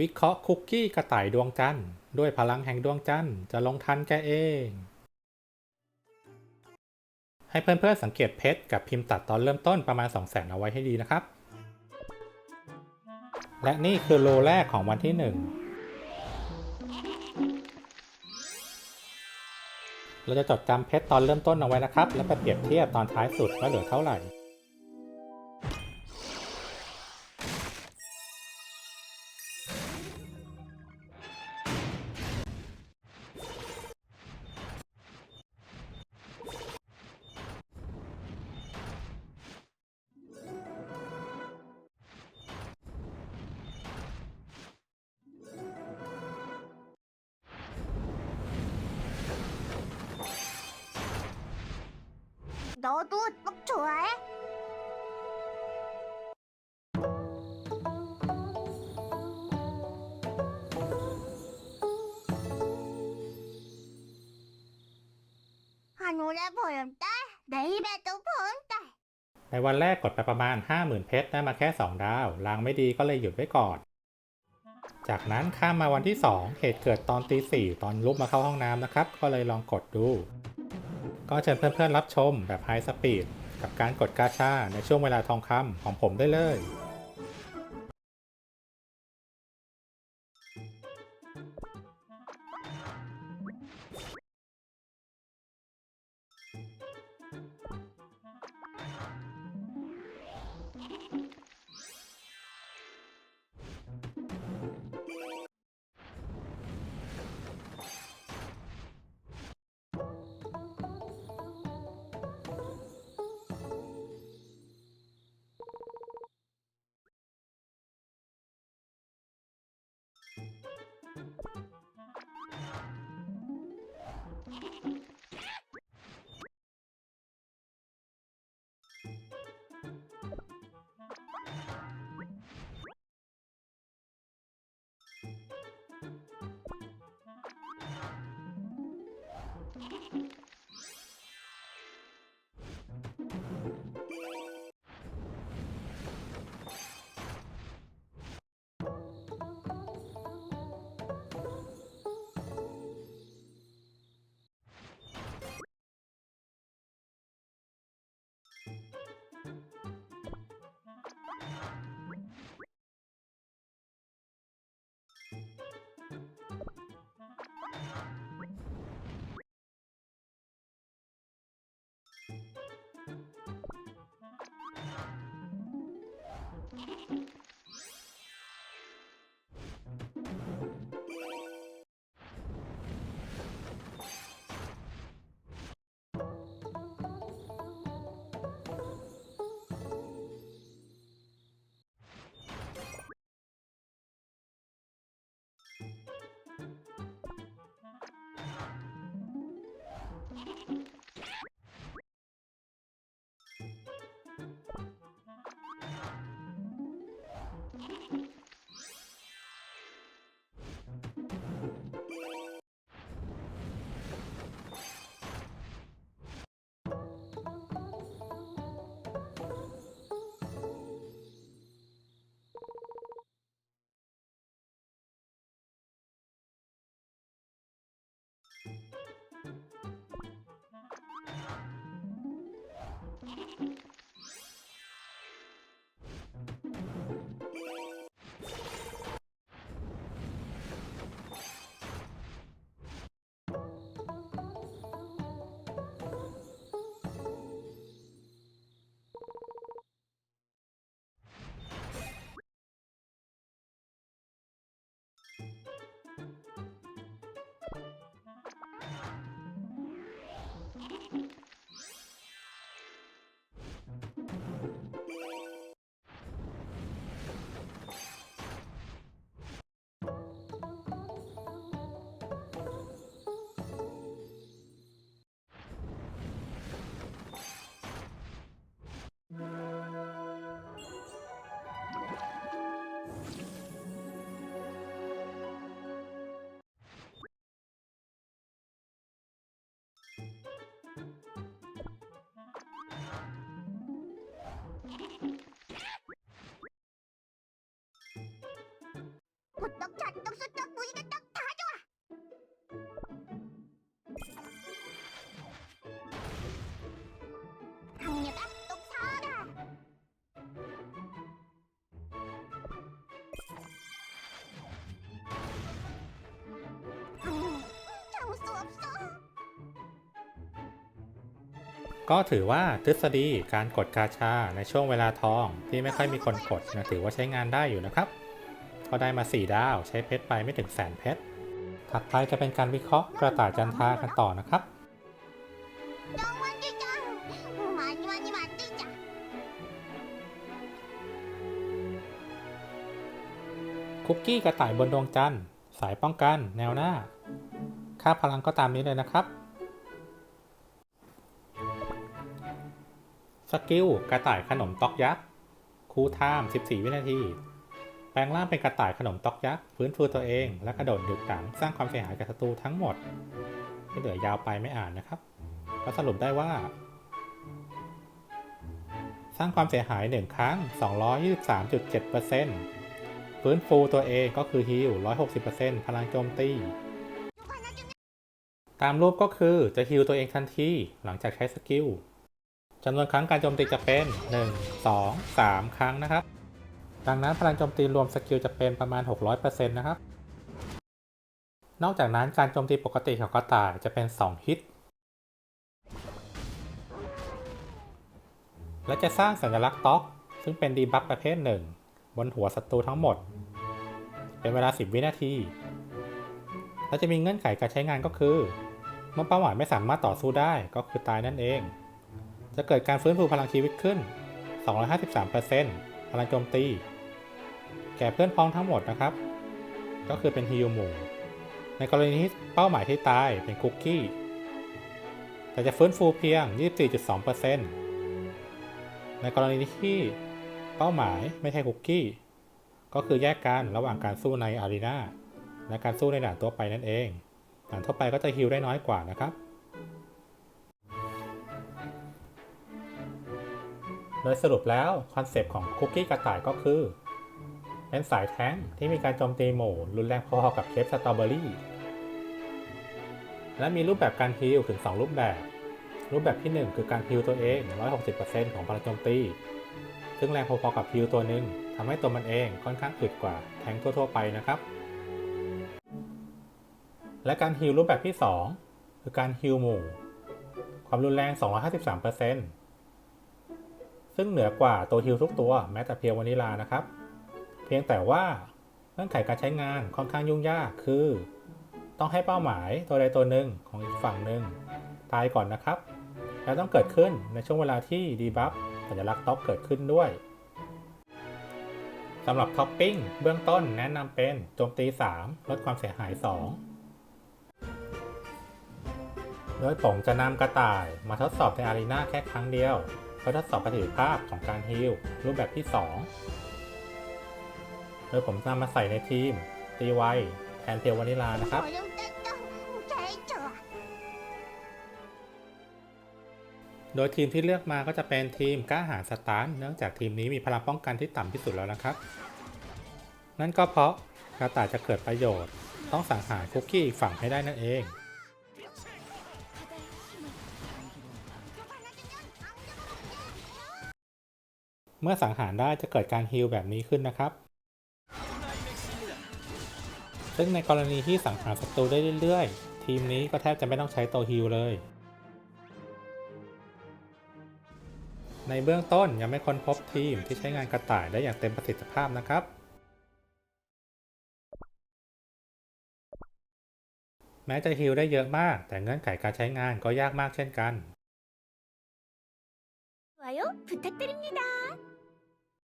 วิเคราะห์คุกกี้กระต่ายดวงจันทร์ด้วยพลังแห่งดวงจันทร์จะลงทันแกเอง ให้เพื่อนๆสังเกตเพชรกับพิมพ์ตัดตอนเริ่มต้นประมาณ2 0 0 0 0 0เอาไว้ให้ดีนะครับ และนี่คือโลแรกของวันที่ 1 เราจะจดจำเพชรตอนเริ่มต้นเอาไว้นะครับ แล้วไปเปรียบเทียบตอนท้ายสุดว่าเหลือเท่าไหร่ 너도 떡 좋아해? 하늘에 보름달, 내 입에도 보름달. ในวันแรกกดไปประมาณ 50,000 เพชรได้มาแค่ 2 ดาวลางไม่ดีก็เลยหยุดไว้ก่อน จากนั้นข้ามมาวันที่ 2 เหตุเกิดตอนตีสี่ตอนลุกมาเข้าห้องน้ำนะครับ ก็เลยลองกดดู ก็เชิญเพื่อนๆรับชมแบบไฮสปีดกับการกดกาชาในช่วงเวลาทองคำของผมได้เลย 호떡 잣떡 수떡 무지개 떡다 좋아 항류가 똑 사라 음, 참을 수 없어 ก็ถือว่าทฤษฎีการกดกาชาในช่วงเวลาทองที่ไม่ค่อยมีคนกดนะถือว่าใช้งานได้อยู่นะครับ ก็ได้มา 4 ดาวใช้เพชรไปไม่ถึงแสนเพชร ถัดไปจะเป็นการวิเคราะห์กระต่ายจันทรากันต่อนะครับ คุกกี้กระต่ายบนดวงจันทร์ สายป้องกัน แนวหน้า ค่าพลังก็ตามนี้เลยนะครับ สกิลกระต่ายขนมตอกยักษ์คูลไทม์14 วินาที แปลงร่างเป็นกระต่ายขนมตอกยักษ์ฟื้นฟูตัวเอง และกระโดดดึกดังสร้างความเสียหายกับศัตรูทั้งหมดที่เหลือยาวไปไม่อ่านนะครับก็สรุปได้ว่า สร้างความเสียหาย 1 ครั้ง 223.7%ฟื้นฟูตัวเองก็คือฮิล160%พลังโจมตี ตามรูปก็คือจะฮิลตัวเองทันทีหลังจากใช้สกิลจำนวนครั้งการโจมตีจะเป็น 1 2 3 ครั้งนะครับ ดังนั้นพลังโจมตีรวมสกิลจะเป็นประมาณ 600%นะครับ นอกจากนั้นการโจมตีปกติของกระต่ายจะเป็น 2 ฮิต และจะสร้างสัญลักษณ์ต็อก ซึ่งเป็นดีบัฟประเภทหนึ่ง บนหัวศัตรูทั้งหมด เป็นเวลา 10 วินาที และจะมีเงื่อนไขการใช้งานก็คือ เมื่อเป้าหมายไม่สามารถต่อสู้ได้ก็คือตายนั่นเอง จะเกิดการฟื้นฟูพลังชีวิตขึ้น 253%พลังโจมตี แก่เพื่อนพ้องทั้งหมดนะครับ ก็คือเป็นฮิลหมู่ในกรณีที่เป้าหมายที่ตายเป็นคุกกี้ แต่จะฟื้นฟูเพียง 24.2%ในกรณีที่เป้าหมายไม่ใช่คุกกี้ ก็คือแยกกันระหว่างการสู้ในอารีนาและการสู้ในด่านทั่วไปนั่นเองด่านทั่วไปก็จะฮิลได้น้อยกว่านะครับ โดยสรุปแล้วคอนเซปต์ของคุกกี้กระต่ายก็คือ เป็นสายแท้งที่มีการโจมตีหมู่ รุนแรงพอๆกับเคปสตรอเบอรี่ และมีรูปแบบการฮิลถึง 2 รูปแบบ รูปแบบที่ 1 คือการฮิลตัวเอง 160%ของพลังโจมตี ซึ่งแรงพอๆกับฮิลตัวหนึ่งทำให้ตัวมันเองค่อนข้างอึดกว่าแท้งทั่ว ๆ ไปนะครับ และการฮิลรูปแบบที่ 2 คือการฮิลหมู่ ความรุนแรง 253%ซึ่งเหนือกว่าตัวฮิลทุกตัวแม้แต่เพียววานิลานะครับ เพียงแต่ว่าเงื่อนไขการใช้งานค่อนข้างยุ่งยากคือ ต้องให้เป้าหมายตัวใดตัวหนึ่งของอีกฝั่งหนึ่งตายก่อนนะครับ และต้องเกิดขึ้นในช่วงเวลาที่ดีบัฟสัญลักษณ์ท็อปเกิดขึ้นด้วยสำหรับท็อปปิ้งเบื้องต้นแนะนำเป็นโจมตี 3 ลดความเสียหาย 2 โดยผมจะนำกระต่ายมาทดสอบในอารีนาแค่ครั้งเดียว เพื่อทดสอบประสิทธิภาพของการฮีลรูปแบบที่ 2 เออผมนำมาใส่ในทีม ตีไวแทนเทลวานิลานะครับ โดยทีมที่เลือกมาก็จะเป็นทีมกล้าหาญสตาร์เนื่องจากทีมนี้มีพลังป้องกันที่ต่ำที่สุดแล้วนะครับ นั่นก็เพราะกระต่ายจะเกิดประโยชน์ ต้องสังหารคุกกี้อีกฝั่งให้ได้นั่นเอง เมื่อสังหารได้จะเกิดการฮิลแบบนี้ขึ้นนะครับ ซึ่งในกรณีที่สังหารศัตรูได้เรื่อยๆ ทีมนี้ก็แทบจะไม่ต้องใช้ตัวฮิลเลย ในเบื้องต้นยังไม่ค้นพบทีมที่ใช้งานกระต่ายได้อย่างเต็มประสิทธิภาพนะครับ แม้จะฮิลได้เยอะมาก แต่เงื่อนไขการใช้งานก็ยากมากเช่นกันวายโอพุทัรินิ